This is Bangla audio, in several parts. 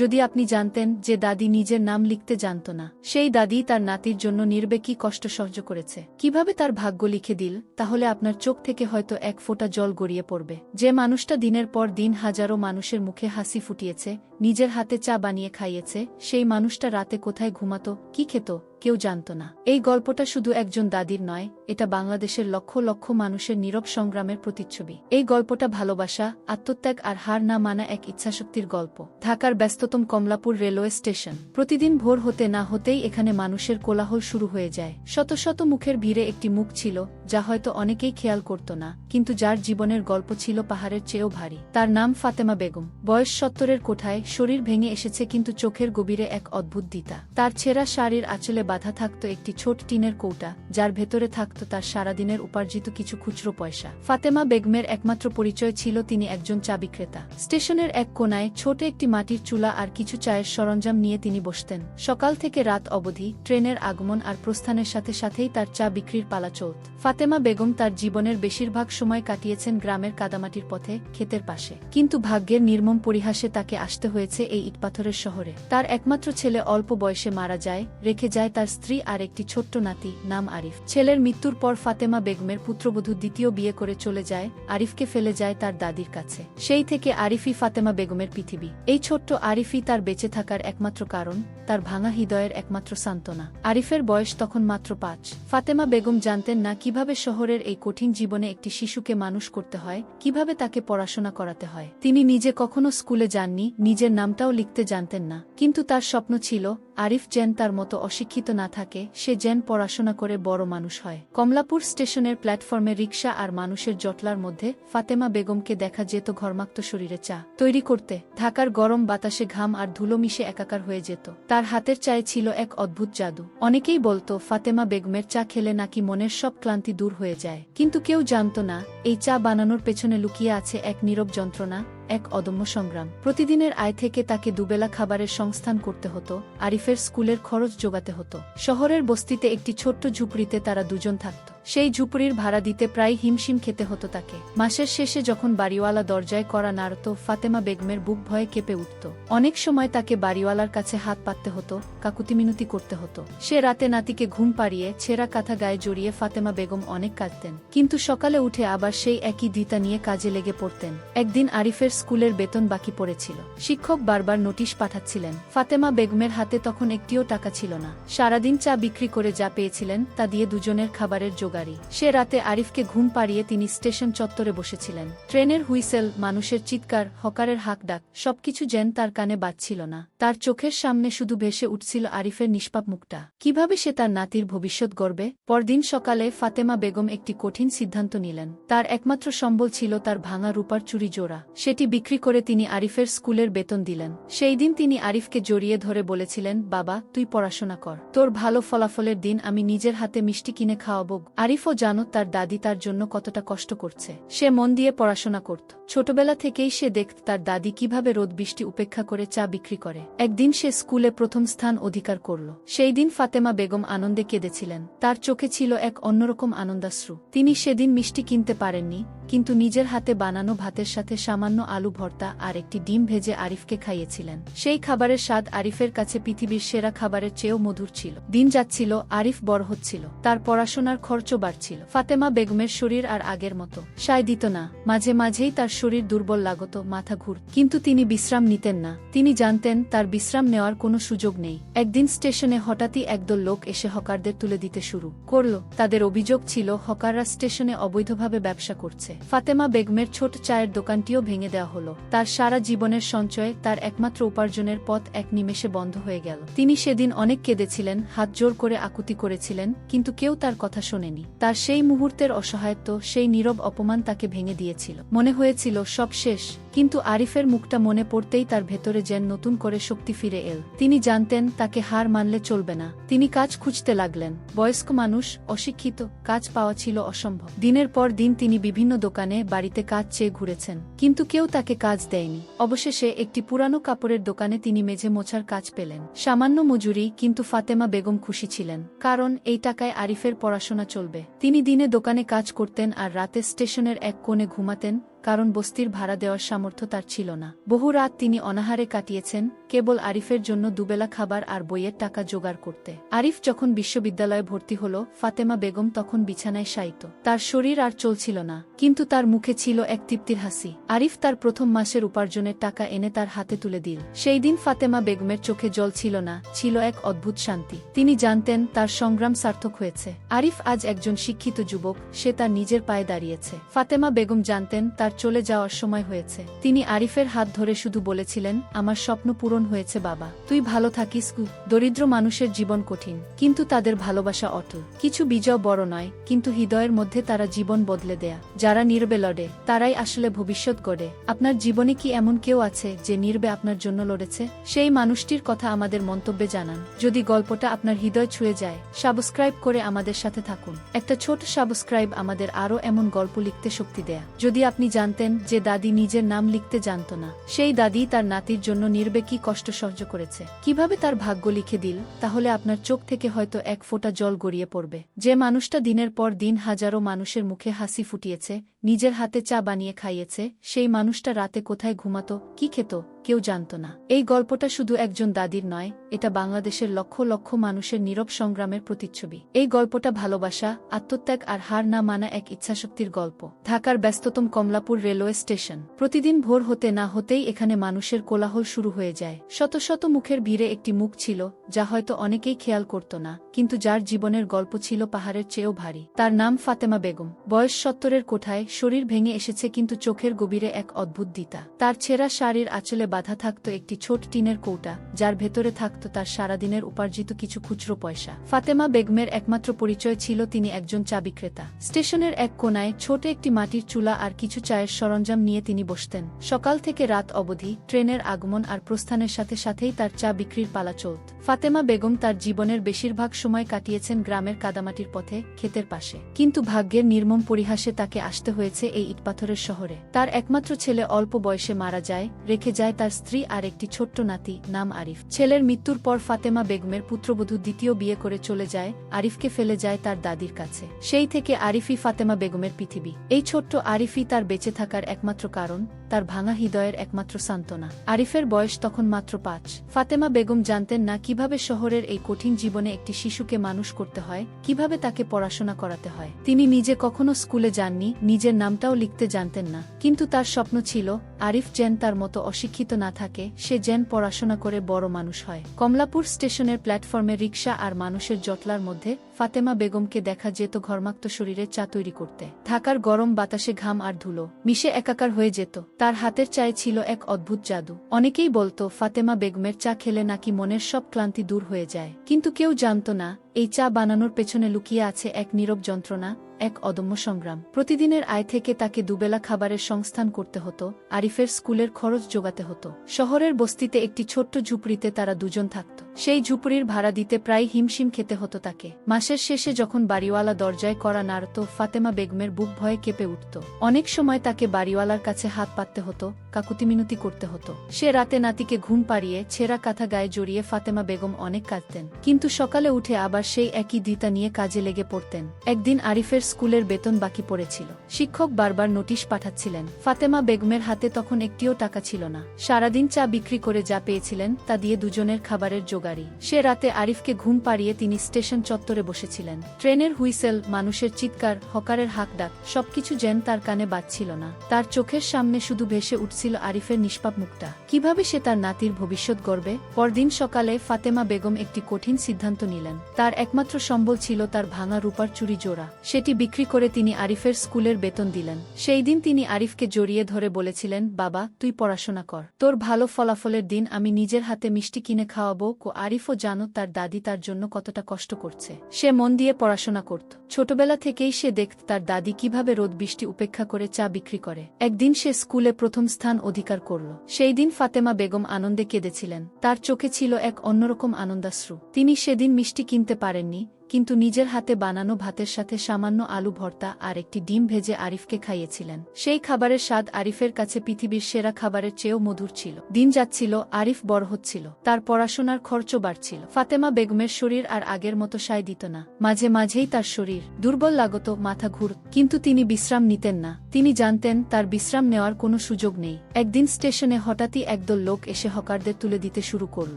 যদি আপনি জানতেন যে দাদি নিজের নাম লিখতে জানত না, সেই দাদি তার নাতির জন্য নির্বে কি কষ্ট সহ্য করেছে। কীভাবে তার ভাগ্য লিখে দিল, তাহলে আপনার চোখ থেকে হয়তো এক ফোঁটা জল গড়িয়ে পড়বে। যে মানুষটা দিনের পর দিন হাজারো মানুষের মুখে হাসি ফুটিয়েছে নিজের হাতে চা বানিয়ে খাইয়েছে, সেই মানুষটা রাতে কোথায় ঘুমাতো, কি খেত, কেউ জানত না। এই গল্পটা শুধু একজন দাদির নয়, এটা বাংলাদেশের লক্ষ লক্ষ মানুষের নীরব সংগ্রামের প্রতিচ্ছবি। এই গল্পটা ভালোবাসা, আত্মত্যাগ আর হার না মানা এক ইচ্ছাশক্তির গল্প। ঢাকার ব্যস্ততম কমলাপুর রেলওয়ে স্টেশন। প্রতিদিন ভোর হতে না হতেই এখানে মানুষের কোলাহল শুরু হয়ে যায়। শত শত মুখের ভিড়ে একটি মুখ ছিল যা হয়তো অনেকেই খেয়াল করত না, কিন্তু যার জীবনের গল্প ছিল পাহাড়ের চেয়েও ভারী। তার নাম ফাতেমা বেগম। বয়স সত্তরের কোঠায় শরীর ভেঙে এসেছে কিন্তু চোখের গভীরে এক অদ্ভুত দিতা তার ছেঁড়া শাড়ির আঁচলে বাধা থাকত একটি ছোট টিনের কৌটা, যার ভেতরে থাকত তার সারাদিনের উপার্জিত কিছু খুচরো পয়সা। ফাতেমা বেগমের একমাত্র পরিচয় ছিল তিনি একজন চা বিক্রেতা স্টেশনের এক কোনায় ছোট একটি মাটির চুলা আর কিছু চায়ের সরঞ্জাম নিয়ে তিনি বসতেন। সকাল থেকে রাত অবধি ট্রেনের আগমন আর প্রস্থানের সাথে সাথেই তার চা বিক্রির পালা চলত। ফাতেমা বেগম তার জীবনের বেশিরভাগ সময় কাটিয়েছেন গ্রামের কাদামাটির পথে, ক্ষেতের পাশে। কিন্তু ভাগ্যের নির্মম পরিহাসে তাকে আসতে হয়েছে এই ইটপাথরের শহরে। তার একমাত্র ছেলে অল্প বয়সে মারা যায়, রেখে যায় তার স্ত্রী আর একটি ছোট্ট নাতি নাম আরিফ। ছেলের মৃত্যুর পর ফাতেমা বেগমের পুত্রবধূ দ্বিতীয় বিয়ে করে চলে যায়, আরিফকে ফেলে যায় তার দাদির কাছে। সেই থেকে আরিফই ফাতেমা বেগমের পৃথিবী। এই ছোট্ট আরিফই তার বেঁচে থাকার একমাত্র কারণ, তার ভাঙা হৃদয়ের একমাত্র সান্ত্বনা। আরিফের বয়স তখন মাত্র পাঁচ। ফাতেমা বেগম জানতেন না কীভাবে শহরের এই কঠিন জীবনে একটি শিশুকে মানুষ করতে হয়, কীভাবে তাকে পড়াশোনা করাতে হয়? তিনি নিজে কখনো স্কুলে যাননি, নিজের নামটাও লিখতে জানতেন না, কিন্তু তার স্বপ্ন ছিল আরিফ যেন তার মতো অশিক্ষিত না থাকে, সে যেন পড়াশোনা করে বড় মানুষ হয়। কমলাপুর স্টেশনের প্ল্যাটফর্মে রিক্সা আর মানুষের জটলার মধ্যে ফাতেমা বেগমকে দেখা যেত ঘর্মাক্ত শরীরে চা। তৈরি করতে, ঢাকার গরম বাতাসে ঘাম আর ধুলো মিশে একাকার হয়ে যেত। তার হাতের চায়ে ছিল এক অদ্ভুত জাদু। অনেকেই বলতো, ফাতেমা বেগমের চা খেলে নাকি মনের সব ক্লান্তি দূর হয়ে যায়। কিন্তু কেউ জানত না, এই চা বানানোর পেছনে লুকিয়ে আছে এক নীরব যন্ত্রণা এক অদম্য সংগ্রাম। প্রতিদিনের আয় থেকে তাকে দুবেলা খাবারের সংস্থান করতে হতো, আরিফের স্কুলের খরচ জোগাতে হতো। শহরের বস্তিতে একটি ছোট্ট ঝুপড়িতে তারা দুজন থাকত। সেই ঝুপড়ির ভাড়া দিতে প্রায় হিমশিম খেতে হতো তাকে। মাসের শেষে যখন বাড়িওয়ালা দরজায় করা নাড়ত, ফাতেমা বেগমের বুক ভয়ে কেঁপে উঠত। অনেক সময় তাকে বাড়িওয়ালার কাছে হাত পাততে হতো কাকুতি মিনতি করতে হতো। সে রাতে নাতিকে ঘুম পাড়িয়ে ছেঁড়া কাঁথা গায়ে জড়িয়ে ফাতেমা বেগম অনেক কাঁদতেন। কিন্তু সকালে উঠে আবার সেই একই দিতা নিয়ে কাজে লেগে পড়তেন। একদিন আরিফের স্কুলের বেতন বাকি পড়েছিল। শিক্ষক বারবার নোটিশ পাঠাচ্ছিলেন। ফাতেমা বেগমের হাতে তখন একটিও টাকা ছিল না। সারাদিন চা বিক্রি করে যা পেয়েছিলেন, তা দিয়ে দুজনের খাবারের জোগাড়ি। সে রাতে আরিফকে ঘুম পাড়িয়ে তিনি স্টেশন চত্বরে বসেছিলেন। ট্রেনের হুইসেল, মানুষের চিৎকার, হকারের হাক ডাক সবকিছু যেন তার কানে বাজছিল না। তার চোখের সামনে শুধু ভেসে উঠছিল আরিফের নিষ্পাপ মুখটা। কীভাবে সে তার নাতির ভবিষ্যৎ গড়বে? পরদিন সকালে ফাতেমা বেগম একটি কঠিন সিদ্ধান্ত নিলেন। তার একমাত্র সম্বল ছিল তার ভাঙা রূপার চুরি জোড়া। সেটি বিক্রি করে তিনি আরিফের স্কুলের বেতন দিলেন। সেই দিন তিনি আরিফকে জড়িয়ে ধরে বলেছিলেন, বাবা, তুই পড়াশোনা কর। তোর ভালো ফলাফলের দিন আমি নিজের হাতে মিষ্টি কিনে খাওয়াবো। আরিফও জানো তার দাদি তার জন্য কতটা কষ্ট করছে। সে মন দিয়ে পড়াশোনা করত। ছোটবেলা থেকেই সে দেখত তার দাদি কীভাবে রোদ বৃষ্টি উপেক্ষা করে চা বিক্রি করে। একদিন সে স্কুলে প্রথম স্থান অধিকার করল। সেই দিন ফাতেমা বেগম আনন্দে কেঁদেছিলেন। তার চোখে ছিল এক অন্যরকম আনন্দাশ্রু। তিনি সেদিন মিষ্টি কিনতে পারেননি, কিন্তু নিজের হাতে বানানো ভাতের সাথে সামান্য আলু ভর্তা আর একটি ডিম ভেজে আরিফকে খাইয়েছিলেন। সেই খাবারের স্বাদ আরিফের কাছে পৃথিবীর সেরা খাবারের চেয়েও মধুর ছিল। দিন যাচ্ছিল, আরিফ বড় হচ্ছিল। তার পড়াশোনার খরচও বাড়ছিল ফাতেমা বেগমের শরীর আর আগের মতো। সায় দিত না। মাঝে মাঝেই তার শরীর দুর্বল লাগত, মাথা ঘুর। কিন্তু তিনি বিশ্রাম নিতেন না। তিনি জানতেন তার বিশ্রাম নেওয়ার কোনো সুযোগ নেই। একদিন স্টেশনে হঠাৎই একদল লোক এসে হকারদের তুলে দিতে শুরু করল। তাদের অভিযোগ ছিল, হকাররা স্টেশনে অবৈধভাবে ব্যবসা করছে। ফাতেমা বেগমের ছোট চায়ের দোকানটিও ভেঙে দেওয়া হলো। তার সারা জীবনের সঞ্চয়ে তার একমাত্র উপার্জনের পথ এক নিমেষে বন্ধ হয়ে গেল। তিনি সেদিন অনেক কেঁদেছিলেন, হাত জোর করে আকুতি করেছিলেন, কিন্তু কেউ তার কথা শোনেনি। তার সেই মুহূর্তের অসহায়ত্ব সেই নীরব অপমান তাকে ভেঙে দিয়েছিল। মনে হয়েছিল সব শেষ। কিন্তু আরিফের মুখটা মনে পড়তেই তার ভেতরে যেন নতুন করে শক্তি ফিরে এল। তিনি জানতেন, তাকে হার মানলে চলবে না। তিনি কাজ খুঁজতে লাগলেন। বয়স্ক মানুষ, অশিক্ষিত, কাজ পাওয়া ছিল অসম্ভব। দিনের পর দিন তিনি বিভিন্ন দোকানে, বাড়িতে কাজ চেয়ে ঘুরেছেন। কিন্তু কেউ তাকে কাজ দেয়নি। অবশেষে একটি পুরানো কাপড়ের দোকানে তিনি মেঝে মোছার কাজ পেলেন। সামান্য মজুরি, কিন্তু ফাতেমা বেগম খুশি ছিলেন। কারণ, এই টাকায় আরিফের পড়াশোনা চলবে। তিনি দিনে দোকানে কাজ করতেন আর রাতে স্টেশনের এক কোণে ঘুমাতেন কারণ বস্তির ভাড়া দেওয়ার সামর্থ্য তার ছিল না। বহু রাত তিনি অনাহারে কাটিয়েছেন কেবল আরিফের জন্য দুবেলা খাবার আর বইয়ের টাকা জোগাড় করতে। আরিফ যখন বিশ্ববিদ্যালয়ে ভর্তি হল, ফাতেমা বেগম তখন বিছানায় শায়িত। তার শরীর আর চলছিল না, কিন্তু তার মুখে ছিল এক তৃপ্তির হাসি। আরিফ তার প্রথম মাসের উপার্জনের টাকা এনে তার হাতে তুলে দিল। সেই দিন ফাতেমা বেগমের চোখে জল ছিল না, ছিল এক অদ্ভুত শান্তি। তিনি জানতেন তার সংগ্রাম সার্থক হয়েছে। আরিফ আজ একজন শিক্ষিত যুবক, সে তার নিজের পায়ে দাঁড়িয়েছে। ফাতেমা বেগম জানতেন তার চলে যাওয়ার সময় হয়েছে। তিনি আরিফের হাত ধরে শুধু বলেছিলেন, আমার স্বপ্ন পূরণ হয়েছে, বাবা। তুই ভালো থাকিস কু। দরিদ্র মানুষের জীবন কঠিন, কিন্তু তাদের ভালোবাসা অটল। কিছু বিজয় বড় নয়, কিন্তু হৃদয়ের মধ্যে তারা জীবন বদলে দেয়া। যারা নির্বে লড়ে, তারাই আসলে ভবিষ্যৎ গড়ে। আপনার জীবনে কি এমন কেউ আছে যে নির্বে আপনার জন্য লড়েছে? সেই মানুষটির কথা আমাদের মন্তব্যে জানান। যদি গল্পটা আপনার হৃদয় ছুঁয়ে যায়, সাবস্ক্রাইব করে আমাদের সাথে থাকুন। একটা ছোট সাবস্ক্রাইব আমাদের আরও এমন গল্প লিখতে শক্তি দেয়া। যদি আপনি জানতেন যে দাদি নিজের নাম লিখতে জানত না, সেই দাদি তার নাতির জন্য নির্বে কি কষ্ট সহ্য করেছে। কীভাবে তার ভাগ্য লিখে দিল, তাহলে আপনার চোখ থেকে হয়তো এক ফোঁটা জল গড়িয়ে পড়বে। যে মানুষটা দিনের পর দিন হাজারো মানুষের মুখে হাসি ফুটিয়েছে, নিজের হাতে চা বানিয়ে খাইয়েছে, সেই মানুষটা রাতে কোথায় ঘুমাতো, কি খেত? কেউ জানত না। এই গল্পটা শুধু একজন দাদির নয়, এটা বাংলাদেশের লক্ষ লক্ষ মানুষের নীরব সংগ্রামের প্রতিচ্ছবি। এই গল্পটা ভালোবাসা, আত্মত্যাগ আর হার না মানা এক ইচ্ছাশক্তির গল্প। ঢাকার ব্যস্ততম কমলাপুর রেলওয়ে স্টেশন। প্রতিদিন ভোর হতে না হতেই এখানে মানুষের কোলাহল শুরু হয়ে যায়। শত শত মুখের ভিড়ে একটি মুখ ছিল, যা হয়তো অনেকেই খেয়াল করত না, কিন্তু যার জীবনের গল্প ছিল পাহাড়ের চেয়েও ভারী। তার নাম ফাতেমা বেগম। বয়স সত্তরের কোঠায়, শরীর ভেঙে এসেছে কিন্তু চোখের গভীরে এক অদ্ভুত দিতা তার ছেঁড়া শাড়ির আঁচলে বাধা থাকত একটি ছোট টিনের কৌটা, যার ভেতরে থাকত তার সারাদিনের উপার্জিত কিছু খুচরো পয়সা। ফাতেমা বেগমের একমাত্র পরিচয় ছিল তিনি একজন চা বিক্রেতা স্টেশনের এক কোনায় ছোট একটি মাটির চুলা আর কিছু চায়ের সরঞ্জাম নিয়ে তিনি বসতেন। সকাল থেকে রাত অবধি ট্রেনের আগমন আর প্রস্থানের সাথে সাথেই তার চা বিক্রির পালা চলত। ফাতেমা বেগম তার জীবনের বেশিরভাগ সময় কাটিয়েছেন গ্রামের কাদামাটির পথে, ক্ষেতের পাশে। কিন্তু ভাগ্যের নির্মম পরিহাসে তাকে আসতে হয়েছে এই ইটপাথরের শহরে। তার একমাত্র ছেলে অল্প বয়সে মারা যায়, রেখে যায় তার স্ত্রী আর একটি ছোট্ট নাতি, নাম আরিফ। ছেলের মৃত্যুর পর ফাতেমা বেগমের পুত্রবধূ দ্বিতীয় বিয়ে করে চলে যায়, আরিফকে ফেলে যায় তার দাদির কাছে। সেই থেকে আরিফি ফাতেমা বেগমের পৃথিবী। এই ছোট্ট আরিফি তার বেঁচে থাকার একমাত্র কারণ তার ভাঙা হৃদয়ের একমাত্র সান্ত্বনা। আরিফের বয়স তখন মাত্র পাঁচ। ফাতেমা বেগম জানতেন না কীভাবে শহরের এই কঠিন জীবনে একটি শিশুকে মানুষ করতে হয়, কীভাবে তাকে পড়াশোনা করাতে হয়। তিনি নিজে কখনো স্কুলে যাননি, নিজের নামটাও লিখতে জানতেন না। কিন্তু তার স্বপ্ন ছিল, আরিফ যেন তার মতো অশিক্ষিত না থাকে, সে যেন পড়াশোনা করে বড় মানুষ হয়। কমলাপুর স্টেশনের প্ল্যাটফর্মে রিক্সা আর মানুষের জটলার মধ্যে ফাতেমা বেগমকে দেখা যেত ঘর্মাক্ত শরীরে চা তৈরি করতে। ঢাকার গরম বাতাসে ঘাম আর ধুলো। মিশে একাকার হয়ে যেত। তার হাতের চায়ে ছিল এক অদ্ভুত জাদু। অনেকেই বলতো, ফাতেমা বেগমের চা খেলে নাকি মনের সব ক্লান্তি দূর হয়ে যায়? কিন্তু কেউ জানত না, এই চা বানানোর পেছনে লুকিয়ে আছে এক নীরব যন্ত্রণা, এক অদম্য সংগ্রাম। প্রতিদিনের আয় থেকে তাকে দুবেলা খাবারের সংস্থান করতে হতো, আরিফের স্কুলের খরচ জোগাতে হতো। শহরের বস্তিতে একটি ছোট্ট ঝুপড়িতে তারা দুজন থাকত। সেই ঝুপড়ির ভাড়া দিতে প্রায় হিমশিম খেতে হতো তাকে। মাসের শেষে যখন বাড়িওয়ালা দরজায় করা নাড়ত ফাতেমা বেগমের বুক ভয়ে কেঁপে উঠত। অনেক সময় তাকে বাড়িওয়ালার কাছে হাত পাততে হতো কাকুতিমিনতি করতে হতো। সে রাতে নাতিকে ঘুম পাড়িয়ে ছেঁড়া কাঁথা গায়ে জড়িয়ে ফাতেমা বেগম অনেক কাঁদতেন। কিন্তু সকালে উঠে আবার সেই একই দিতা নিয়ে কাজে লেগে পড়তেন। একদিন আরিফের স্কুলের বেতন বাকি পড়েছিল। শিক্ষক বারবার নোটিশ পাঠাচ্ছিলেন। ফাতেমা বেগমের হাতে তখন একটিও টাকা ছিল না। সারাদিন চা বিক্রি করে যা পেয়েছিলেন তা দিয়ে দুজনের খাবারের জোগাড়ি। সে রাতে আরিফকে ঘুম পাড়িয়ে তিনি স্টেশন চত্বরে বসেছিলেন। ট্রেনের হুইসেল, মানুষের চিৎকার, হকারের হাক ডাক সবকিছু যেন তার কানে বাজছিল না। তার চোখের সামনে শুধু ভেসে উঠছিল আরিফের নিষ্পাপ মুখটা। কীভাবে সে তার নাতির ভবিষ্যৎ গড়বে? পরদিন সকালে ফাতেমা বেগম একটি কঠিন সিদ্ধান্ত নিলেন। তার একমাত্র সম্বল ছিল তার ভাঙা রূপার চুরি জোড়া। সেটি বিক্রি করে তিনি আরিফের স্কুলের বেতন দিলেন। সেই দিন তিনি আরিফকে জড়িয়ে ধরে বলেছিলেন, বাবা, তুই পড়াশোনা কর। তোর ভালো ফলাফলের দিন আমি নিজের হাতে মিষ্টি কিনে খাওয়াবো, কো আরিফও জানো তার দাদি তার জন্য কতটা কষ্ট করছে। সে মন দিয়ে পড়াশোনা করত। ছোটবেলা থেকেই সে দেখত তার দাদি কীভাবে রোদ বৃষ্টি উপেক্ষা করে চা বিক্রি করে। একদিন সে স্কুলে প্রথম স্থান অধিকার করল। সেই দিন ফাতেমা বেগম আনন্দে কেঁদেছিলেন। তার চোখে ছিল এক অন্যরকম আনন্দাশ্রু। তিনি সেদিন মিষ্টি কিনতে পারেননি কিন্তু নিজের হাতে বানানো ভাতের সাথে সামান্য আলু ভর্তা আর একটি ডিম ভেজে আরিফকে খাইয়েছিলেন। সেই খাবারের স্বাদ আরিফের কাছে পৃথিবীর সেরা খাবারের চেয়েও মধুর ছিল। দিন যাচ্ছিল, আরিফ বড় হচ্ছিল, তার পড়াশোনার খরচও বাড়ছিল। ফাতেমা বেগমের শরীর আর আগের মতো সায় দিত না। মাঝে মাঝেই তার শরীর দুর্বল লাগত, মাথা ঘুর, কিন্তু তিনি বিশ্রাম নিতেন না। তিনি জানতেন তার বিশ্রাম নেওয়ার কোনো সুযোগ নেই। একদিন স্টেশনে হঠাৎই একদল লোক এসে হকারদের তুলে দিতে শুরু করল।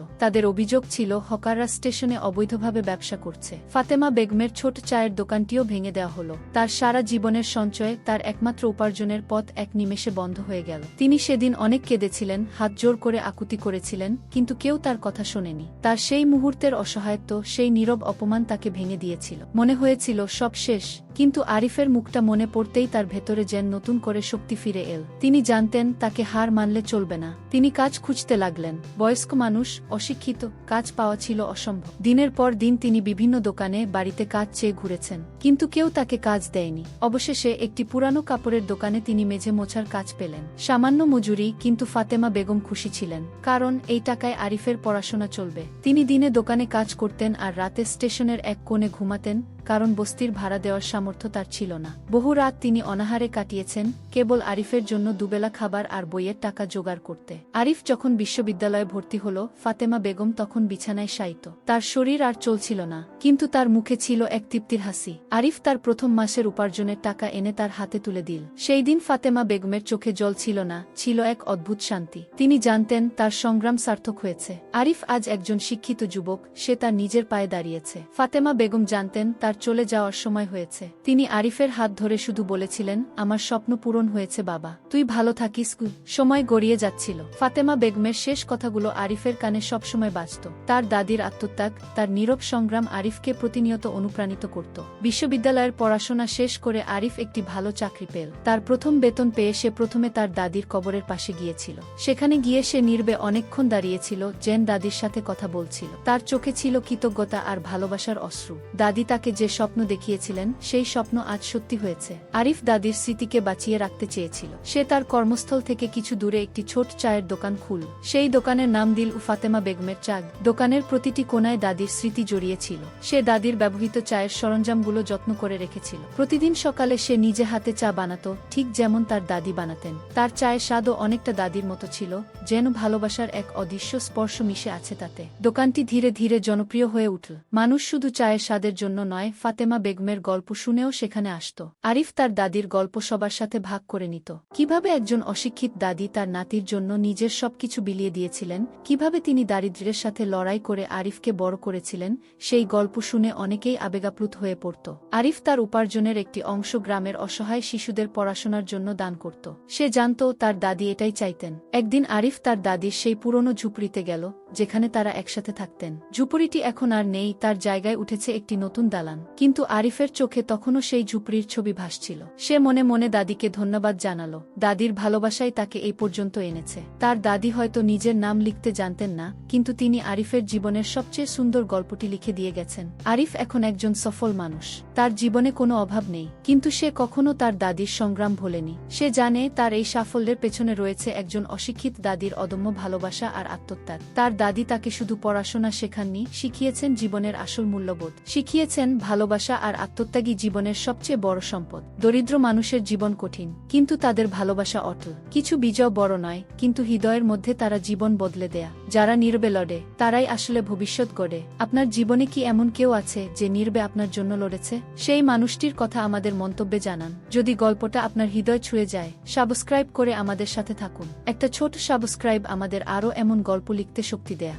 তাদের অভিযোগ ছিল, হকাররা স্টেশনে অবৈধভাবে ব্যবসা করছে। ফাতেমা বেগমের ছোট চায়ের দোকানটিও ভেঙে দেওয়া হল। তার সারা জীবনের সঞ্চয়ে তার একমাত্র উপার্জনের পথ এক নিমেষে বন্ধ হয়ে গেল। তিনি সেদিন অনেক কেঁদেছিলেন, হাত জোর করে আকুতি করেছিলেন, কিন্তু কেউ তার কথা শোনেনি। তার সেই মুহূর্তের অসহায়ত্ব, সেই নীরব অপমান তাকে ভেঙে দিয়েছিল। মনে হয়েছিল, সব শেষ। কিন্তু আরিফের মুখটা মনে পড়তেই তার ভেতরে যেন নতুন করে শক্তি ফিরে এল। তিনি জানতেন, তাকে হার মানলে চলবে না। তিনি কাজ খুঁজতে লাগলেন। বয়স্ক মানুষ, অশিক্ষিত, কাজ পাওয়া ছিল অসম্ভব। দিনের পর দিন তিনি বিভিন্ন দোকানে, বাড়িতে কাজ চেয়ে ঘুরেছেন। কিন্তু কেউ তাকে কাজ দেয়নি। অবশেষে একটি পুরানো কাপড়ের দোকানে তিনি মেঝে মোছার কাজ পেলেন। সামান্য মজুরি, কিন্তু ফাতেমা বেগম খুশি ছিলেন। কারণ, এই টাকায় আরিফের পড়াশোনা চলবে। তিনি দিনে দোকানে কাজ করতেন আর রাতে স্টেশনের এক কোণে ঘুমাতেন কারণ বস্তির ভাড়া দেওয়ার সামর্থ্য তার ছিল না। বহু রাত তিনি অনাহারে কাটিয়েছেন, কেবল আরিফের জন্য দুবেলা খাবার আর বইয়ের টাকা জোগাড় করতে। আরিফ যখন বিশ্ববিদ্যালয়ে ভর্তি হল, ফাতেমা বেগম তখন বিছানায় শায়িত। তার শরীর আর চলছিল না, কিন্তু তার মুখে ছিল এক তৃপ্তির হাসি। আরিফ তার প্রথম মাসের উপার্জনের টাকা এনে তার হাতে তুলে দিল। সেই দিন ফাতেমা বেগমের চোখে জল ছিল না, ছিল এক অদ্ভুত শান্তি। তিনি জানতেন তার সংগ্রাম সার্থক হয়েছে। আরিফ আজ একজন শিক্ষিত যুবক, সে তার নিজের পায়ে দাঁড়িয়েছে। ফাতেমা বেগম জানতেন তার চলে যাওয়ার সময় হয়েছে। তিনি আরিফের হাত ধরে শুধু বলেছিলেন, আমার স্বপ্ন পূরণ হয়েছে, বাবা। তুই ভালো থাকিস সময় গড়িয়ে যাচ্ছিল। ফাতেমা বেগমের শেষ কথাগুলো আরিফের কানে সবসময় বাজত। তার দাদির আত্মত্যাগ, তার নীরব সংগ্রাম আরিফকে প্রতিনিয়ত অনুপ্রাণিত করত। বিশ্ববিদ্যালয়ের পড়াশোনা শেষ করে আরিফ একটি ভালো চাকরি পেল। তার প্রথম বেতন পেয়ে সে প্রথমে তার দাদির কবরের পাশে গিয়েছিল। সেখানে গিয়ে সে নির্বে অনেকক্ষণ দাঁড়িয়েছিল জেন দাদির সাথে কথা বলছিল। তার চোখে ছিল কৃতজ্ঞতা আর ভালোবাসার অশ্রু। দাদি তাকে যে স্বপ্ন দেখিয়েছিলেন, সেই স্বপ্ন আজ সত্যি হয়েছে। আরিফ দাদির স্মৃতিকে বাঁচিয়ে রাখতে চেয়েছিল। সে তার কর্মস্থল থেকে কিছু দূরে একটি ছোট চায়ের দোকান খুল। সেই দোকানের নাম দিল উফাতেমা বেগমের চাগ দোকানের প্রতিটি কোনায় দাদির স্মৃতি জড়িয়েছিল। সে দাদির ব্যবহৃত চায়ের সরঞ্জামগুলো যত্ন করে রেখেছিল। প্রতিদিন সকালে সে নিজে হাতে চা বানাতো, ঠিক যেমন তার দাদি বানাতেন। তার চায়ের স্বাদও অনেকটা দাদির মতো ছিল, যেন ভালোবাসার এক অদৃশ্য স্পর্শ মিশে আছে তাতে। দোকানটি ধীরে ধীরে জনপ্রিয় হয়ে উঠল। মানুষ শুধু চায়ের স্বাদের জন্য নয় ফাতেমা বেগমের গল্প শুনেও সেখানে আসত। আরিফ তার দাদির গল্প সবার সাথে ভাগ করে নিত। কীভাবে একজন অশিক্ষিত দাদি তার নাতির জন্য নিজের সবকিছু বিলিয়ে দিয়েছিলেন, কীভাবে তিনি দারিদ্র্যের সাথে লড়াই করে আরিফকে বড় করেছিলেন, সেই গল্প শুনে অনেকেই আবেগাপ্লুত হয়ে পড়ত। আরিফ তার উপার্জনের একটি অংশ গ্রামের অসহায় শিশুদের পড়াশোনার জন্য দান করত। সে জানত তার দাদি এটাই চাইতেন। একদিন আরিফ তার দাদির সেই পুরনো ঝুপড়িতে গেল, যেখানে তারা একসাথে থাকতেন। ঝুপড়িটি এখন আর নেই, তার জায়গায় উঠেছে একটি নতুন দালান। কিন্তু আরিফের চোখে তখনও সেই ঝুপড়ির ছবি ভাসছিল। সে মনে মনে দাদিকে ধন্যবাদ জানালো। দাদির ভালোবাসাই তাকে এই পর্যন্ত এনেছে। তার দাদি হয়তো নিজের নাম লিখতে জানতেন না, কিন্তু তিনি আরিফের জীবনের সবচেয়ে সুন্দর গল্পটি লিখে দিয়ে গেছেন। আরিফ এখন একজন সফল মানুষ। তার জীবনে কোনো অভাব নেই, কিন্তু সে কখনো তার দাদির সংগ্রাম ভোলেনি। সে জানে তার এই সাফল্যের পেছনে রয়েছে একজন অশিক্ষিত দাদির অদম্য ভালোবাসা আর আত্মত্যাগ। তার দাদি তাকে শুধু পড়াশোনা শেখাননি, শিখিয়েছেন জীবনের আসল মূল্যবোধ। শিখিয়েছেন ভালোবাসা আর আত্মত্যাগী জীবনের সবচেয়ে বড় সম্পদ। দরিদ্র মানুষের জীবন কঠিন, কিন্তু তাদের ভালোবাসা অটল। কিছু বিজয় বড় নয়, কিন্তু হৃদয়ের মধ্যে তারা জীবন বদলে দেয়া। যারা নির্বে লড়ে, তারাই আসলে ভবিষ্যৎ গড়ে। আপনার জীবনে কি এমন কেউ আছে যে নির্বে আপনার জন্য লড়েছে? সেই মানুষটির কথা আমাদের মন্তব্যে জানান। যদি গল্পটা আপনার হৃদয় ছুঁয়ে যায়, সাবস্ক্রাইব করে আমাদের সাথে থাকুন। একটা ছোট সাবস্ক্রাইব আমাদের আরও এমন গল্প লিখতে শক্তি দেয়া।